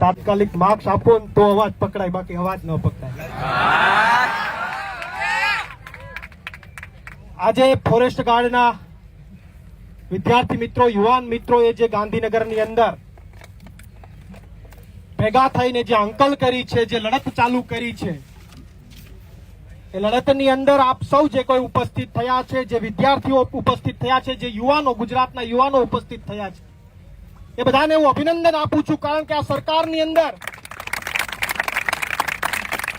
તાત્કાલિક માર્ક્સ આપો ને તો અવાજ પકડાય, બાકી અવાજ ન પકડાય. આજે ફોરેસ્ટ ગાર્ડના વિદ્યાર્થી મિત્રો, યુવાન મિત્રો એ જે ગાંધીનગરની અંદર ભેગા થઈને જે અંકલ કરી છે, જે લડત ચાલુ કરી છે, એ લડતની અંદર આપ સૌ જે કોઈ ઉપસ્થિત થયા છે, જે વિદ્યાર્થીઓ ઉપસ્થિત થયા છે, જે યુવાનો, ગુજરાતના યુવાનો ઉપસ્થિત થયા છે એ બધાને હું અભિનંદન આપું છું, કારણ કે આ સરકારની અંદર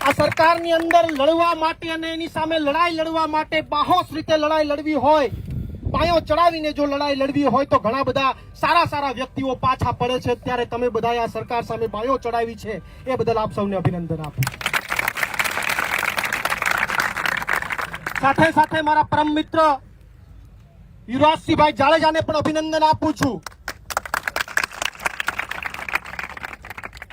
આ સરકારની અંદર લડવા માટે અને એની સામે લડાઈ લડવા માટે બાહોશ રીતે લડાઈ લડવી હોય, પાયો ચડાવીને જો લડાઈ લડવી હોય, તો ઘણા બધા સારા સારા વ્યક્તિઓ પાછા પડે છે. ત્યારે તમે બધાએ આ સરકાર સામે પાયો ચડાવી છે. એ બદલ આપ સૌને અભિનંદન આપું સાથે સાથે મારા પરમ મિત્ર યુવરાજસિંહભાઈ જાડેજાને પણ અભિનંદન આપું છું.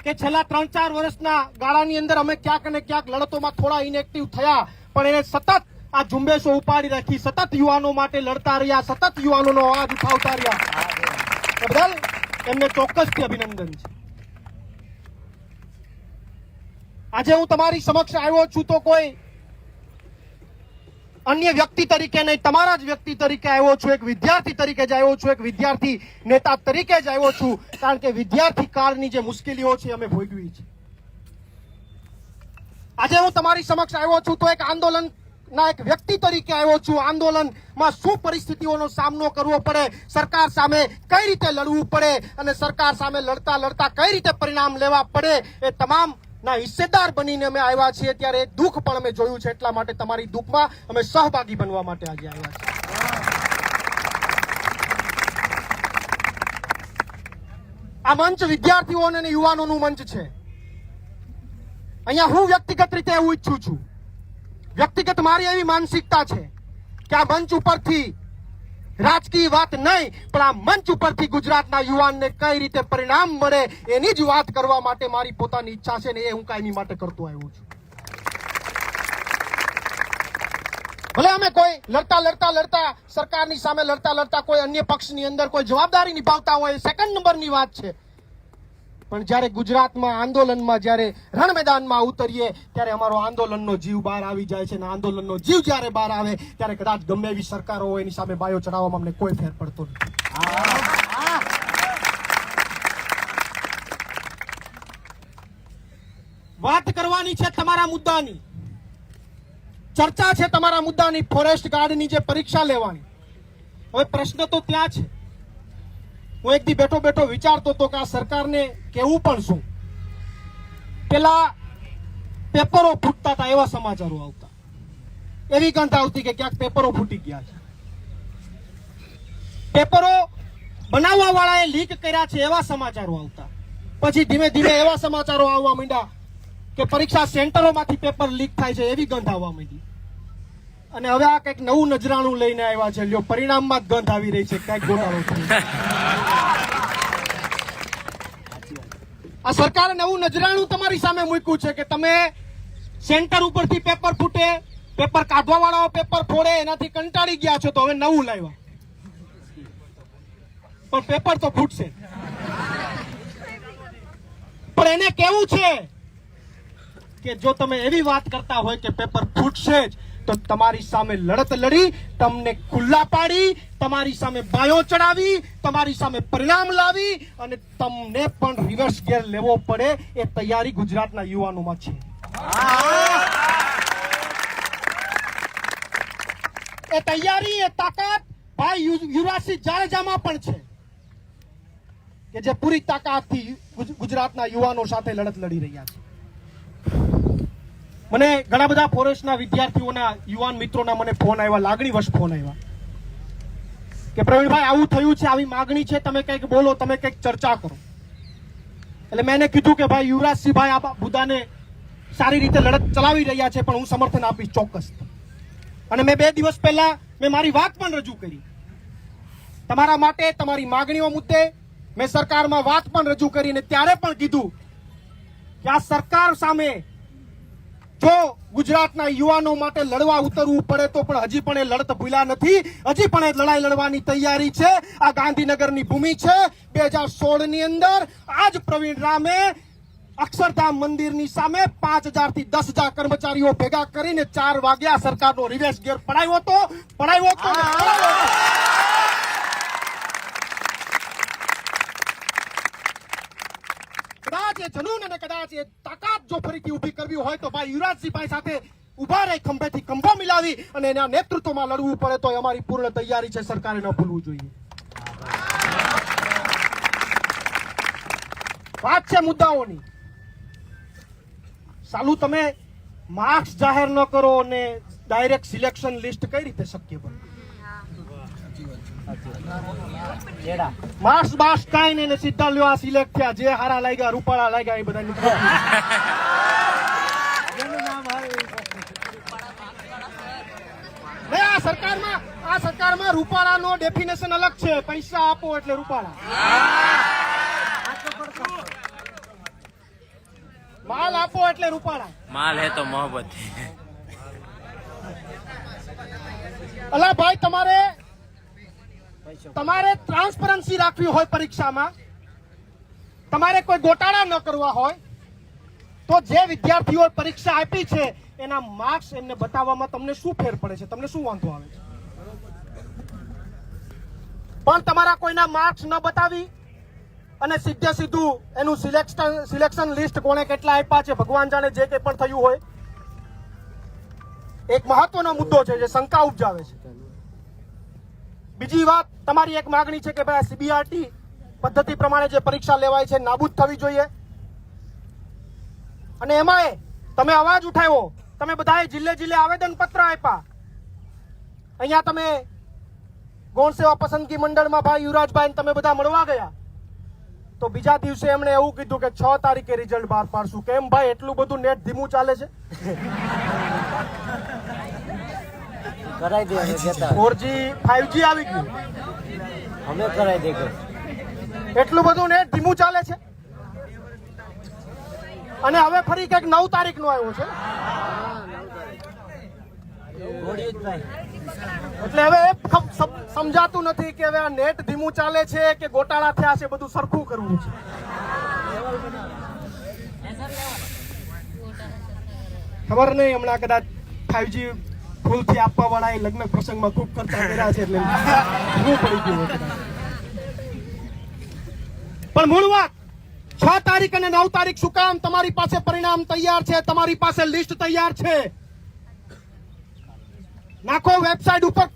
કે છેલ્લા ત્રણ ચાર વર્ષના ગાળાની અંદર અમે ક્યાંક અને ક્યાંક લડતોમાં થોડા ઇનેક્ટિવ થયા, પણ એને સતત આ ઝુંબેશો ઉપાડી રાખી, સતત યુવાનો માટે લડતા રહ્યા, સતત યુવાનોનો અવાજ ઉઠાવતા રહ્યા. બદલ એમને ચોક્કસથી અભિનંદન છે. આજે હું તમારી સમક્ષ આવ્યો છું તો કોઈ અન્ય વ્યક્તિ તરીકે નહીં, તમારા જ વ્યક્તિ તરીકે આવ્યો છું, એક વિદ્યાર્થી તરીકે જ આવ્યો છું, એક વિદ્યાર્થી નેતા તરીકે જ આવ્યો છું, કારણ કે વિદ્યાર્થી કાળની જે મુશ્કેલીઓ છે અમે ભોગવી છે. આજે હું તમારી સમક્ષ આવ્યો છું તો એક આંદોલન ના એક વ્યક્તિ તરીકે આવ્યો છું. આંદોલનમાં શું પરિસ્થિતિઓનો સામનો કરવો પડે? સરકાર સામે કઈ રીતે લડવું પડે? અને સરકાર સામે લડતા લડતા કઈ રીતે પરિણામ લેવા પડે? એ તમામ ના, હિસ્સેદાર બનીને અમે આવ્યા છીએ ત્યારે દુઃખ પણ અમે જોયું છે, એટલા માટે તમારી દુઃખમાં અમે સહભાગી બનવા માટે આજે આવ્યા છીએ. આ મંચ વિદ્યાર્થીઓ અને યુવાનોનું મંચ છે. અહીંયા હું વ્યક્તિગત રીતે એવું ઈચ્છું છું. વ્યક્તિગત મારી એવી માનસિકતા છે કે આ મંચ ઉપરથી રાજકીય વાત નહીં, પણ આ મંચ ઉપરથી ગુજરાતના યુવાનને કઈ રીતે પરિણામ મળે એની જ વાત કરવા માટે મારી પોતાની ઈચ્છા છે ને એ હું કાયમી માટે કરતો આવ્યો છું. ભલે અમે કોઈ લડતા લડતા લડતા સરકારની સામે લડતા લડતા કોઈ અન્ય પક્ષની અંદર કોઈ જવાબદારી નિભાવતા હોય સેકન્ડ નંબરની વાત છે. પણ જ્યારે ગુજરાતમાં આંદોલનમાં જ્યારે રણ મેદાનમાં ઉતરીએ, ત્યારે અમારો આંદોલનનો જીવ બહાર આવી જાય છે અને આંદોલનનો જીવ જ્યારે બહાર આવે, ત્યારે કદાચ ગમે એવી સરકારો હોય, એની સામે બાયો ચડાવવામાં અમને કોઈ ફેર પડતો નથી. વાત કરવાની છે તમારા મુદ્દાની. ચર્ચા છે તમારા મુદ્દાની. ફોરેસ્ટ ગાર્ડની જે પરીક્ષા લેવાની. હવે પ્રશ્ન તો ત્યાં છે. હું એક દી બેઠો બેઠો વિચારતો હતો કે આ સરકારને કેવું પણ શું. પેલા પેપરો ફૂટતા હતા એવા સમાચારો આવતા. એવી ગંધ આવતી કે ક્યાંક પેપરો ફૂટી ગયા છે. પેપરો બનાવવા વાળાએ લીક કર્યા છે એવા સમાચારો આવતા. પછી ધીમે ધીમે એવા સમાચારો આવવા માંડ્યા કે પરીક્ષા સેન્ટરોમાંથી પેપર લીક થાય છે એવી ગંધ આવવા માંડી. અને હવે આ કંઈક નવું નજરાણું લઈને આવ્યા છે. લ્યો, પરિણામમાં જ ગંધ આવી રહી છે. કંઈક ગોટાળો થયો. આ સરકારે નવું નજરાણું તમારી સામે મૂક્યું છે કે તમે સેન્ટર ઉપરથી પેપર ફૂટે, પેપર કાઢવા વાળાઓ પેપર ફોડે, એનાથી કંટાળી ગયા છો તો હવે નવું લાવ્યા. પણ પેપર તો ફૂટશે. પણ એને કેવું છે કે જો તમે એવી વાત કરતા હોય કે પેપર ફૂટશે જ તો તમારી સામે લડત લડી, તમને ખુલ્લા પાડી, તમારી સામે બાયો ચડાવી, તમારી સામે પરિણામ લાવી અને તમને પણ રિવર્સ ગેર લેવો પડે એ તૈયારી ગુજરાતના યુવાનોમાં છે. એ તૈયારી, એ તાકાત ભાઈ યુવરાજસિંહ જાડેજામાં પણ છે કે જે પૂરી તાકાતથી ગુજરાતના યુવાનો સાથે લડત લડી રહ્યા છે. મને ઘણા બધા ફોરેસ્ટના વિદ્યાર્થીઓના, યુવાન મિત્રોના મને ફોન આવ્યા લાગણી વશ ફોન આવ્યા. કે પ્રવીણભાઈ, આવું થયું છે, આવી માગણી છે, તમે કંઈક બોલો, તમે કંઈક ચર્ચા કરો. એટલે મેં એને કીધું કે ભાઈ, યુવરાજસિંહભાઈ આ મુદ્દાને સારી રીતે લડત ચલાવી રહ્યા છે, પણ હું સમર્થન આપીશ ચોક્કસ. અને મેં બે દિવસ પહેલા મેં મારી વાત પણ રજૂ કરી. તમારા માટે, તમારી માગણીઓ મુદ્દે મેં સરકારમાં વાત પણ રજૂ કરીને ત્યારે પણ કીધું કે આ સરકાર સામે જો ગુજરાતના યુવાનો માટે લડવા ઉતરવું પડે તો પણ હજી પણ એ લડત ભૂલ્યા નથી. હજી પણ એ લડાઈ લડવાની તૈયારી છે. આ ગાંધીનગરની ભૂમિ છે. બે હજાર સોળની અંદર આજ પ્રવીણ રામે અક્ષરધામ મંદિરની સામે પાંચ હજારથી દસ હજાર કર્મચારીઓ ભેગા કરીને ચાર વાગ્યા સરકારનો રિવેશ ગેર પડાયો હતો. પડાયો હતો. કદાચ એ જનૂન અને કદાચ એ તાકાત જો ફરીથી ઊભી કરવી હોય તો ભાઈ યુવરાજસિંહભાઈ સાથે ઊભા રહી ખંભેથી ખંભો મિલાવી અને એના નેતૃત્વમાં લડવું પડે તો અમારી પૂર્ણ તૈયારી છે, સરકારે ન ભૂલવું જોઈએ. વાત છે મુદ્દાઓની. સાલું, તમે માર્ક્સ જાહેર ન કરો અને ડાયરેક્ટ સિલેક્શન લિસ્ટ કઈ રીતે શક્ય બને રૂપાળા લાગ્યા ડેફિનેશન અલગ છે. પૈસા આપો એટલે રૂપાળા. માલ આપો એટલે રૂપાળા. માલ હે તો મોહબત અલા ભાઈ તમારે તમારે ટ્રાન્સપરન્સી રાખવી હોય પરીક્ષામાં, તમારે કોઈ ગોટાળા ન કરવા હોય, તો જે વિદ્યાર્થીઓ પરીક્ષા આપી છે, એના માર્ક્સ એમને બતાવવામાં તમને શું ફેર પડે છે? તમને શું વાંધો આવે છે? પણ તમારા કોઈના માર્ક્સ ન બતાવી અને સીધે સીધું એનું સિલેક્શન સિલેક્શન લિસ્ટ કોણે કેટલા આપ્યા છે, ભગવાન જાણે જે કંઈ પણ થયું હોય, એક મહત્વનો મુદ્દો છે જે શંકા ઉપજાવે છે. બીજી વાત, તમારી એક માગણી છે કે ભાઈ સીબીઆરટી પદ્ધતિ પ્રમાણે જે પરીક્ષા લેવાય છે, નાબૂદ થવી જોઈએ. અને એમાંય તમે અવાજ ઉઠાવ્યો, તમે બધાએ જિલ્લે જિલ્લે આવેદન પત્ર આપ્યા. અહીંયા તમે ગૌણ સેવા પસંદગી મંડળમાં ભાઈ યુવરાજભાઈ તમે બધા મળવા ગયા. તો બીજા દિવસે એમણે એવું કીધું કે છ તારીખે રિઝલ્ટ બહાર પાડશું. કેમ ભાઈ, એટલું બધું નેટ ધીમું ચાલે છે? કરાઈ દે અમે જતા ફોરજી ફાઈવજી આવી ગયું. અમે કરાઈ દે કે. એટલું બધું નેટ ધીમું ચાલે છે. અને હવે ફરી કંઈક નવ તારીખનું આવ્યો છે. એટલે હવે સમજાતું નથી કે હવે આ નેટ ધીમું ચાલે છે કે ગોટાળા થયા છે બધું સરખું કરવું છે. ખબર નહીં હમણાં કદાચ ફાઈવજી ફૂલથી આપવા વાળા લગ્ન પ્રસંગમાં ખૂબ ખર્ચા કર્યા છે પણ મૂળ વાત, છ તારીખ અને નવ તારીખ શું કામ? તમારી પાસે પરિણામ તૈયાર છે, તમારી પાસે લિસ્ટ તૈયાર છે. નાખો વેબસાઇટ ઉપર.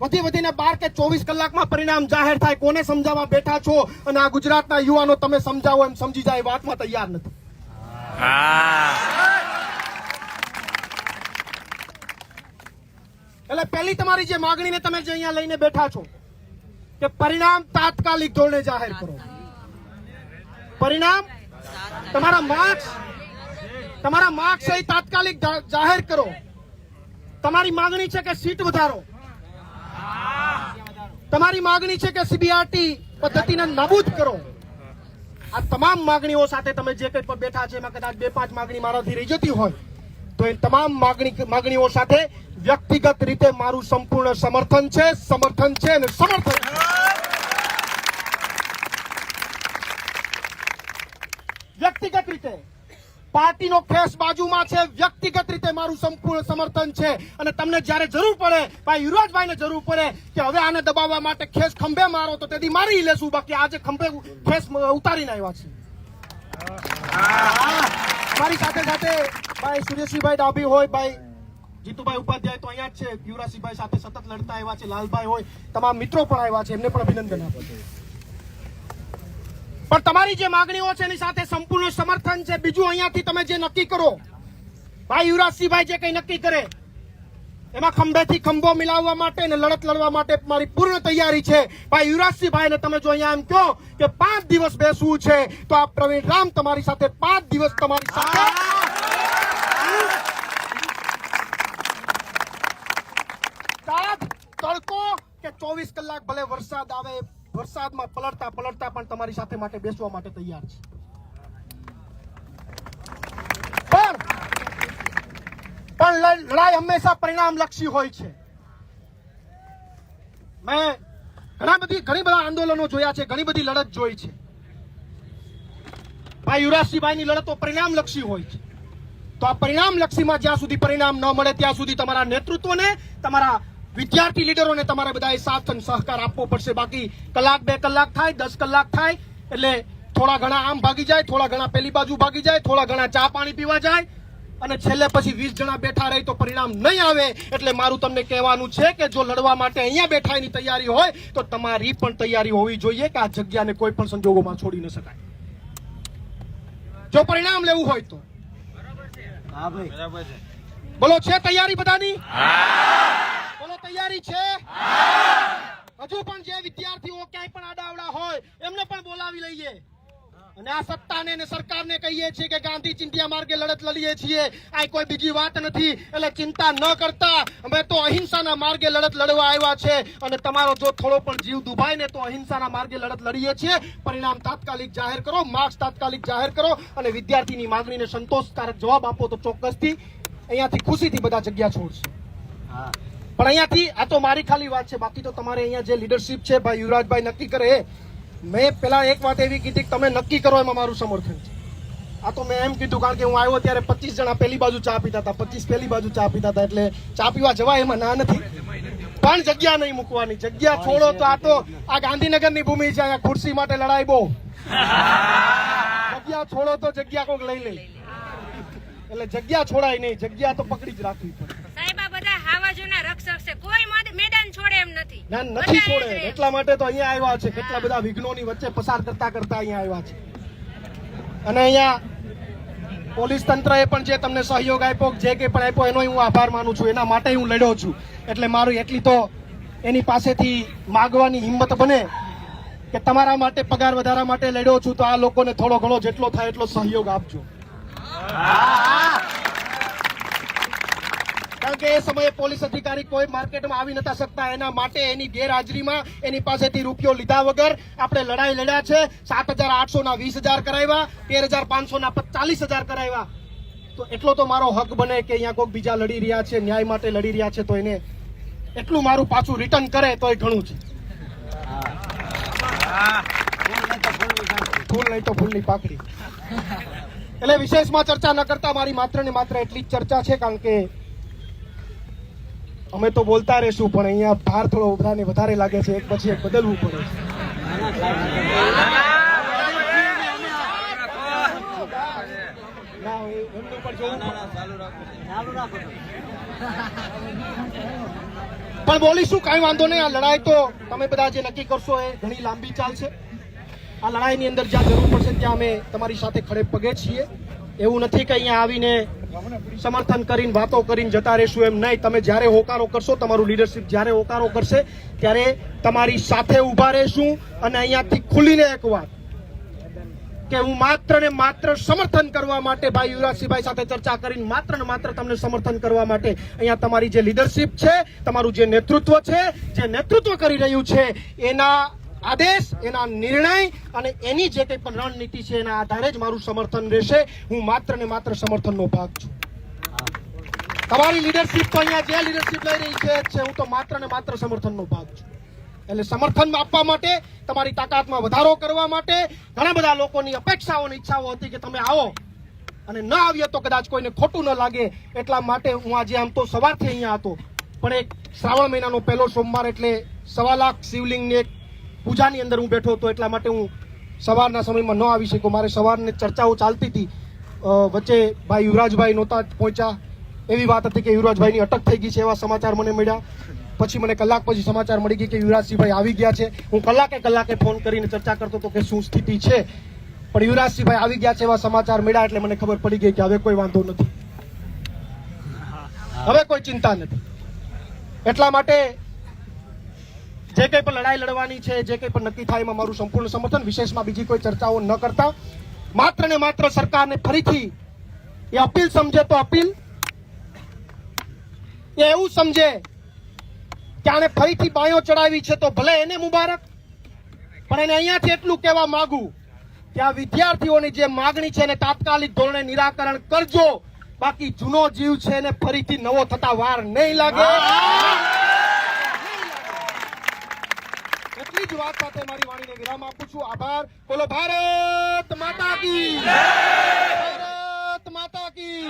વધી વધીને બાર કે ચોવીસ કલાકમાં પરિણામ જાહેર થાય. કોને સમજાવવા બેઠા છો? અને આ ગુજરાતના યુવાનો તમે સમજાવો એમ સમજી જાય એ વાતમાં તૈયાર નથી. એટલે પહેલી તમારી જે માગણીને તમે જે અહીંયા લઈને બેઠા છો કે પરિણામ તાત્કાલિક ધોરણે જાહેર કરો. પરિણામ? તમારા માર્ક્સ? તમારા માર્ક્સ એ તાત્કાલિક જાહેર કરો. તમારી માગણી છે કે સીટ વધારો. તમારી માગણી છે કે સીબીઆરટી પદ્ધતિને નાબૂદ કરો. આ તમામ માગણીઓ સાથે તમે જે કંઈ પણ બેઠા છે, એમાં કદાચ બે પાંચ માગણી મારાથી રહી જતી હોય. તો એ તમામ માગણી માગણીઓ સાથે વ્યક્તિગત રીતે મારું સંપૂર્ણ સમર્થન છે સમર્થન છે અને સમર્થન વ્યક્તિગત રીતે. પાર્ટીનો ખેસ બાજુમાં છે, વ્યક્તિગત રીતે મારું સંપૂર્ણ સમર્થન છે. અને તમને જ્યારે જરૂર પડે, ભાઈ યુવરાજભાઈને જરૂર પડે કે હવે આને દબાવવા માટે ખેસ ખંભે મારો, તો તેથી મારી લેશું. બાકી આજે ખંભે ખેસ ઉતારીને આવ્યા છે મારી સાથે સાથે ભાઈ સુરેશભાઈ ડાભી હોય, ભાઈ. જીતુભાઈ ઉપાધ્યાય તો અહીંયા જ છે. યુવરાજસિંહભાઈ સાથે સતત લડતા આવ્યા છે. લાલભાઈ હોય. તમામ મિત્રો પણ આવ્યા છે. એમને પણ અભિનંદન આપો પણ તમારી જે માગણીઓ છે, એની સાથે સંપૂર્ણ સમર્થન છે. બીજું અહીંયાથી તમે જે નક્કી કરો, ભાઈ યુવરાજસિંહભાઈ જે કંઈ નક્કી કરે, એમાં ખંભેથી ખંભો મિલાવવા માટે અને લડત લડવા માટે મારી પૂર્ણ તૈયારી છે. ભાઈ યુવરાજસિંહભાઈ ને તમે જો અહીંયા એમ કહો કે પાંચ દિવસ બેસવું છે, તો આ પ્રવીણ રામ તમારી સાથે પાંચ દિવસ તમારી સાથે તાપ તડકો કે ચોવીસ કલાક ભલે વરસાદ આવે, વરસાદમાં પલળતા પલળતા પણ તમારી સાથે માટે બેસવા માટે તૈયાર છે. પણ લડાઈ હંમેશા પરિણામ લક્ષી હોય છે. મેં ઘણા બધી, ઘણી બધા આંદોલનો જોયા છે, ઘણી બધી લડત જોઈ છે. ભાઈ યુવરાજસિંહભાઈની લડતો પરિણામલક્ષી હોય છે. તો આ પરિણામલક્ષીમાં જ્યાં સુધી પરિણામ ન મળે, ત્યાં સુધી તમારા નેતૃત્વને, તમારા વિદ્યાર્થી લીડરોને તમારે બધાએ સાથ અને સહકાર આપવો પડશે. બાકી કલાક બે કલાક થાય દસ કલાક થાય એટલે થોડા ઘણા આમ ભાગી જાય થોડા ઘણા પેલી બાજુ ભાગી જાય થોડા ઘણા ચા પાણી પીવા જાય અને છેલ્લે પછી વીસ જણા બેઠા રહી તો પરિણામ નહીં આવે. એટલે મારું તમને કહેવાનું છે કે જો લડવા માટે અહીંયા બેઠાની તૈયારી હોય તો તમારી પણ તૈયારી હોવી જોઈએ કે આ જગ્યાને કોઈ પણ સંજોગોમાં છોડી ન શકાય. જો પરિણામ લેવું હોય તો. હા બોલો છે તૈયારી બધાની? બોલો, તૈયારી છે? હજુ પણ જે વિદ્યાર્થીઓ ક્યાંય પણ આડાવડા હોય, એમને પણ બોલાવી લઈએ. અને આ સત્તાને અને સરકારને કહીએ છીએ કે ગાંધી ચિંતિયા માર્ગે લડત લડીએ છીએ. આ કોઈ બીજી વાત નથી, એટલે ચિંતા ન કરતા. અમે તો અહિંસાના માર્ગે લડત લડવા આવ્યા છે. અને તમારો જો થોડો પણ જીવ દુભાય ને, તો અહિંસાના માર્ગે લડત લડીએ છીએ. પરિણામ તાત્કાલિક જાહેર કરો, માર્ક્સ તાત્કાલિક જાહેર કરો. અને વિદ્યાર્થીની માંગણીને સંતોષકારક જવાબ આપો તો ચોક્કસથી અહીંયાથી ખુશીથી બધા જગ્યા છોડશે. હા. પણ અહીંયાથી આ તો મારી ખાલી વાત છે. બાકી તો તમારે અહીંયા જે લીડરશિપ છે ભાઈ યુવરાજભાઈ નક્કી કરે મેં પેલા એક વાત એવી કીધી કે તમે નક્કી કરો એમાં મારું સમર્થન છે. આ તો મેં એમ કીધું કારણ કે હું આવ્યો ત્યારે પચીસ જણા પેલી બાજુ ચા પીતા હતા, પચીસ પેલી બાજુ ચા પીતા હતા. એટલે ચા પીવા જવાય એમાં ના નથી. પણ જગ્યા નહીં મૂકવાની. જગ્યા છોડો તો આ તો આ ગાંધીનગરની ભૂમિ છે, અહીંયા ખુરશી માટે લડાઈ બહુ. જગ્યા છોડો તો જગ્યા કોક લઈ લે. એટલે જગ્યા છોડાય નહીં. જગ્યા તો પકડી જ રાખવી પડે સાહેબ આ બધા હાવાજોના રક્ષક છે કોઈ મેદાન છોડે એમ નથી. ના નથી છોડે. એટલા માટે તો અહીંયા આવ્યા છે. કેટલા બધા વિઘ્નોની વચ્ચે પસાર કરતા કરતા અહીંયા આવ્યા છે. અને અહીંયા પોલીસ તંત્રએ પણ જે તમને સહયોગ આપ્યો જે કંઈ પણ આપ્યો એનો હું આભાર માનું છું. એના માટે હું લડ્યો છું. એટલે મારું એટલી તો એની પાસેથી માગવાની હિંમત બને કે તમારા માટે પગાર વધારા માટે લડ્યો છું તો આ લોકોને થોડો ઘણો જેટલો થાય એટલો સહયોગ આપજો. કે એ સમયે પોલીસ અધિકારી કોઈ માર્કેટમાં આવી નતા શકતા. એના માટે એની ગેરહાજરીમાં એની પાસેથી રૂપિયો લીધા વગર આપણે લડાઈ લડ્યા છે. સાત હજાર આઠસો ના વીસ હજાર કરાવ્યા. તેર હજાર પાંચસો ના ચાલીસ હજાર કરાવ્યા. તો એટલો તો મારો હક બને કે અહીંયા કોઈક બીજા લડી રહ્યા છે, ન્યાય માટે લડી રહ્યા છે, તો એને એટલું મારું પાછું રિટર્ન કરે તો એ ઘણું છે. ફૂલ નહીં તો ફૂલની પાકડી એટલે વિશેષમાં ચર્ચા ન કરતા, મારી માત્ર ને માત્ર એટલી જ ચર્ચા છે, કારણ કે અમે તો બોલતા રહેશું પણ અહીંયા ભાર થોડો ઉભરાને વધારે લાગે છે. એક પછી એક બદલવું પડે. પણ બોલીશું કાંઈ વાંધો નહીં. આ લડાઈ તો તમે બધા જે નક્કી કરશો એ ઘણી લાંબી ચાલશે આ લડાઈની અંદર જ્યાં જરૂર પડશે ત્યાં અમે તમારી સાથે ખડે પગે છીએ. એવું નથી કે અહીંયા આવીને સમર્થન કરીને, વાતો કરીને જતા રહેશું એમ નહીં. તમે જ્યારે હોકારો કરશો, તમારું લીડરશિપ જ્યારે હોકારો કરશે, ત્યારે તમારી સાથે ઊભા રહેશું અને અહીંયાથી ખુલીને એક વાત કે હું માત્ર ને માત્ર સમર્થન કરવા માટે ભાઈ યુવરાજસિંહભાઈ સાથે ચર્ચા કરીને માત્ર ને માત્ર તમને સમર્થન કરવા માટે અહીંયા તમારી જે લીડરશિપ છે, તમારું જે નેતૃત્વ છે, જે નેતૃત્વ કરી રહ્યું છે, એના આદેશ, એના નિર્ણય અને એની જે કંઈ પણ રણનીતિ છે એના આધારે જ મારું સમર્થન રહેશે. હું માત્ર ને માત્ર સમર્થનનો ભાગ છું. તમારી લીડરશિપ તો અહીંયા જે લીડરશિપ લઈ રહી છે હું તો માત્ર ને માત્ર સમર્થનનો ભાગ છું. એટલે સમર્થન આપવા માટે, તમારી તાકાતમાં વધારો કરવા માટે ઘણા બધા લોકોની અપેક્ષાઓ અને ઈચ્છાઓ હતી કે તમે આવો. અને ન આવીએ તો કદાચ કોઈને ખોટું ન લાગે. એટલા માટે હું આજે આમ તો સવારથી અહીંયા હતો. પણ એક શ્રાવણ મહિનાનો પહેલો સોમવાર એટલે સવા લાખ શિવલિંગની એક પૂજાની અંદર હું બેઠો હતો એટલા માટે હું સવારના સમયમાં ન આવી શક્યો. મારે સવારની ચર્ચાઓ ચાલતી હતી. વચ્ચે ભાઈ યુવરાજભાઈ નહોતા પહોંચ્યા. એવી વાત હતી કે યુવરાજભાઈની અટક થઈ ગઈ છે એવા સમાચાર મને મળ્યા. પછી મને કલાક પછી સમાચાર મળી ગઈ કે યુવરાજસિંહભાઈ આવી ગયા છે. હું કલાકે કલાકે ફોન કરીને ચર્ચા કરતો હતો કે શું સ્થિતિ છે. પણ યુવરાજસિંહભાઈ આવી ગયા છે એવા સમાચાર મળ્યા એટલે મને ખબર પડી ગઈ કે હવે કોઈ વાંધો નથી. હવે કોઈ ચિંતા નથી. એટલા માટે જે કંઈ પણ લડાઈ લડવાની છે, જે કંઈ પણ નક્કી થાય એમાં મારું સંપૂર્ણ સમર્થન. વિશેષમાં બીજી કોઈ ચર્ચાઓ ન કરતા. માત્ર ને માત્ર સરકારને ફરીથી એ અપીલ સમજે તો અપીલ. એ એવું સમજે કે આને ફરીથી બાયો ચડાવી છે તો ભલે એને મુબારક, પણ એને અહીંયાથી એટલું કહેવા માંગુ કે આ વિદ્યાર્થીઓની જે માગણી છે એને તાત્કાલિક ધોરણે નિરાકરણ કરજો. બાકી જૂનો જીવ છે એને ફરીથી નવો થતા વાર નહીં લાગે એટલી જ વાત સાથે મારી વાણીને વિરામ આપું છું. આભાર. બોલો, ભારત માતા કી ભારત માતા કી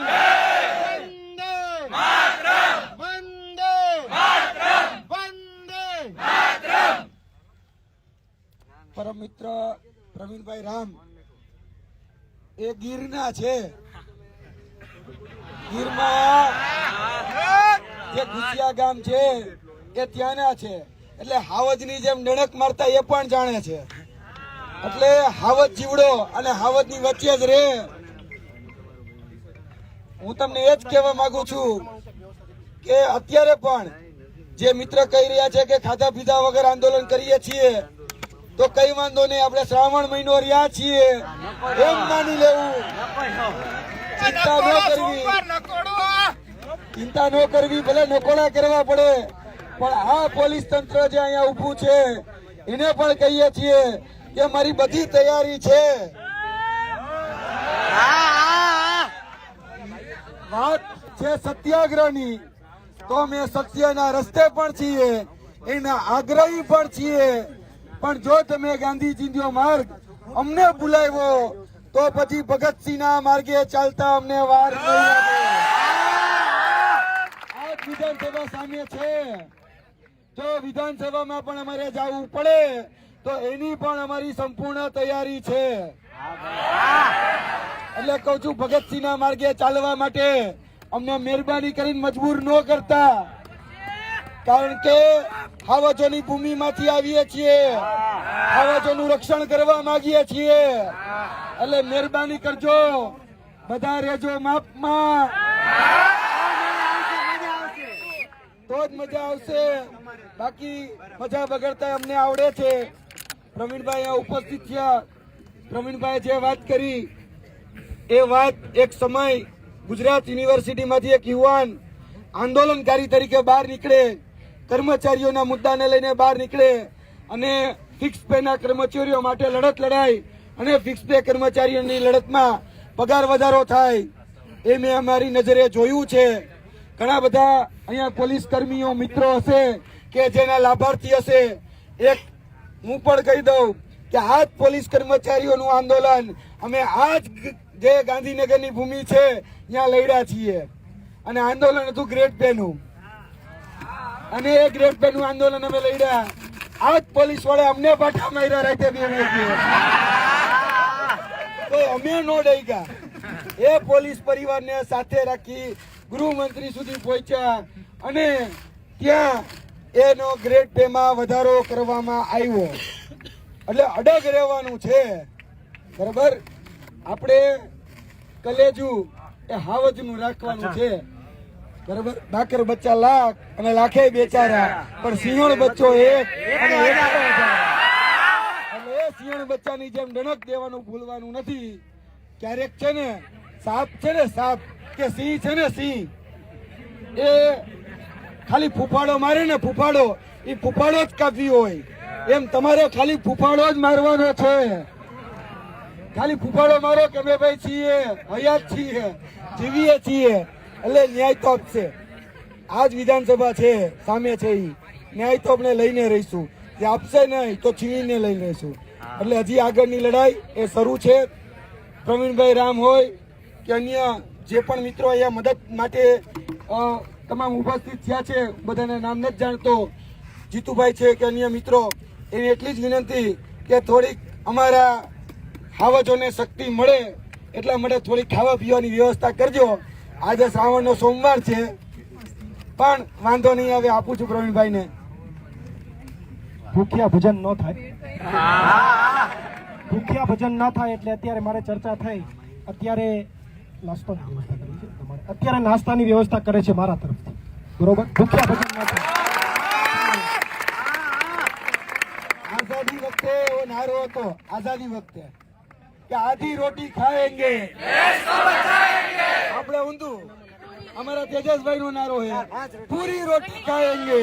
પરમ મિત્ર પ્રવીણભાઈ રામ, એ ગીરના છે. ગીરમાં જે ગુસિયા ગામ છે, એ ત્યાંના છે. એટલે હાવજની જેમ ડણક મારતા એ પણ જાણે છે. એટલે હાવજ જીવડો અને હાવજની વચ્ચે જ રે. હું તમને એ જ કહેવા માંગુ છું કે અત્યારે પણ જે મિત્ર કહી રહ્યા છે કે ખાધા પીધા વગર આંદોલન કરીએ છીએ તો કઈ વાંધો નહીં આપણે શ્રાવણ મહિનો રહ્યા છીએ. એમ માની લેવું. ચિંતા ન કરવી. ચિંતા ન કરવી ભલે નકોડા કરવા પડે. પણ આ પોલીસ તંત્ર જે અહીંયા ઊભું છે એને પણ કહીએ છીએ કે મારી બધી તૈયારી છે. વાત છે સત્યાગ્રહની તો અમે સત્યના રસ્તે પણ છીએ એના આગ્રહી પણ છીએ. પણ જો તમે ગાંધીજીનો માર્ગ અમને ભૂલાવ્યો તો પછી ભગતસિંહના માર્ગે ચાલતા અમને વાર નહીં લાગે. આ વિધાનસભા સામે છે. જો વિધાનસભામાં પણ અમારે જવું પડે, તો એની પણ અમારી સંપૂર્ણ તૈયારી છે. એટલે કહું છું, ભગતસિંહના માર્ગે ચાલવા માટે અમને મહેરબાની કરીને મજબૂર ન કરતા. કારણ કે હાવજોની ભૂમિમાંથી આવીએ છીએ. હાવજોનું રક્ષણ કરવા માંગીએ છીએ. એટલે મહેરબાની કરજો. બધા રેજો માપમાં. તો જ મજા આવશે. બાકી મજા બગડતા અમને આવડે છે. પ્રવીણભાઈ ઉપસ્થિત થયા. પ્રવીણભાઈ જે વાત કરી, એ વાત એક સમય ગુજરાત યુનિવર્સિટીમાંથી એક યુવાન આંદોલનકારી તરીકે બહાર નીકળે, કર્મચારીઓના મુદ્દાને લઈને બહાર નીકળે અને ફિક્સ પેના કર્મચારીઓ માટે લડત લડાય અને ફિક્સ પે કર્મચારીઓની લડતમાં પગાર વધારો થાય, એ મેં અમારી નજરે જોયું છે. ઘણા બધા અહીંયા પોલીસ કર્મીઓ, મિત્રો હશે કે જેના લાભાર્થી હશે, એક હું પણ કહી દઉં કે આ જ પોલીસ કર્મચારીઓનું આંદોલન અમે આ જ જે ગાંધીનગરની ભૂમિ છે, ત્યાં લડ્યા છીએ. અને આંદોલન હતું ગ્રેટ પેનું અને એ ગ્રેડ બેનું આંદોલન અમે લડ્યા. આ જ પોલીસવાળા અમને પાઠા માર્યા રાતે બે. તો અમે નો ડઈગા એ પોલીસ પરિવારને સાથે રાખી ગૃહમંત્રી સુધી પહોંચ્યા. અને ત્યાં એનો ગ્રેડ પે માં વધારો કરવામાં આવ્યો. એટલે અડગ રહેવાનું છે. બરાબર? આપણે કલેજુ એ હાવજનું રાખવાનું છે. બરાબર? બાકર બચ્ચા લાખ અને લાખે બેચારા. પણ સિંહણ બચ્ચો એક અને એટલે એ સિંહણ બચ્ચાની જેમ ડણક દેવાનું ભૂલવાનું નથી. ક્યારેક છે ને સાપ છે ને સાપ કે સિંહ છે ને સિંહ. એ ખાલી ફૂફાડો મારે ને ફૂફાડો. એ ફૂફાડો જ કાપી હોય. એમ તમારે ખાલી ફૂફાડો જ મારવાનો છે. ખાલી ફૂફાડો મારો કે અમે ભાઈ છીએ, હયાત છીએ, જીવીએ છીએ. એટલે ન્યાય તો છે. આ જ વિધાનસભા છે, સામે છે એ ન્યાય તો આપણે લઈને રહીશું. જે આપશે નહીં તો છીણીને લઈને રહીશું. એટલે હજી આગળની લડાઈ એ શરૂ છે. પ્રવીણભાઈ રામ હોય કે અન્ય જે પણ મિત્રો અહીંયા મદદ માટે તમામ ઉપસ્થિત થયા છે, બધાને નામ નથી જાણતો. જીતુભાઈ છે કે અન્ય મિત્રો એની એટલી જ વિનંતી કે થોડીક અમારા હાવજોને શક્તિ મળે, એટલા માટે થોડી ખાવા પીવાની વ્યવસ્થા કરજો. આજે શ્રાવણનો સોમવાર છે, પણ વાંધો નહીં આવે આપું છું પ્રવીણભાઈને. ભૂખ્યા ભજન ન થાય. ભૂખ્યા ભજન ન થાય એટલે અત્યારે મારે ચર્ચા થઈ. અત્યારે નાસ્તાની વ્યવસ્થા કરી છે. તમારે અત્યારે નાસ્તાની વ્યવસ્થા કરે છે મારા તરફથી. બરોબર? ભૂખ્યા ભજન ન આઝાદી વખતે એવો નારો હતો આઝાદી વખતે કે આધી રોટી ખાએંગે આપણે ઊંધું અમારા તેજસભાઈ નો નારો છે પૂરી રોટી ખાએંગે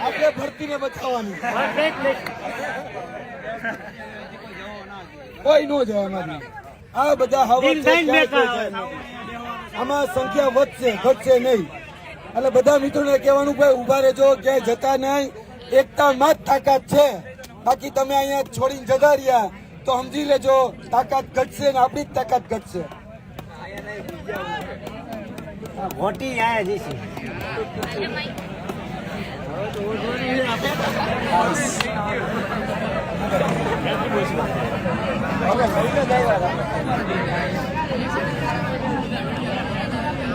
આપણે ભરતીને બચાવવાની. કોઈ નો જાય આમાંથી આ બધા હવા. આમાં સંખ્યા વધશે ઘટશે નહીં. એટલે બધા મિત્રોને કહેવાનું ભાઈ ઊભા રહેજો ક્યાંય જતા નહીં. એકતામાં જ તાકાત છે. બાકી તમે અહીંયા છોડીને જતા રહ્યા તો સમજી લેજો તાકાત ઘટશે ને આપણી જ તાકાત ઘટશે. મોટી આયા જઈશે Okay,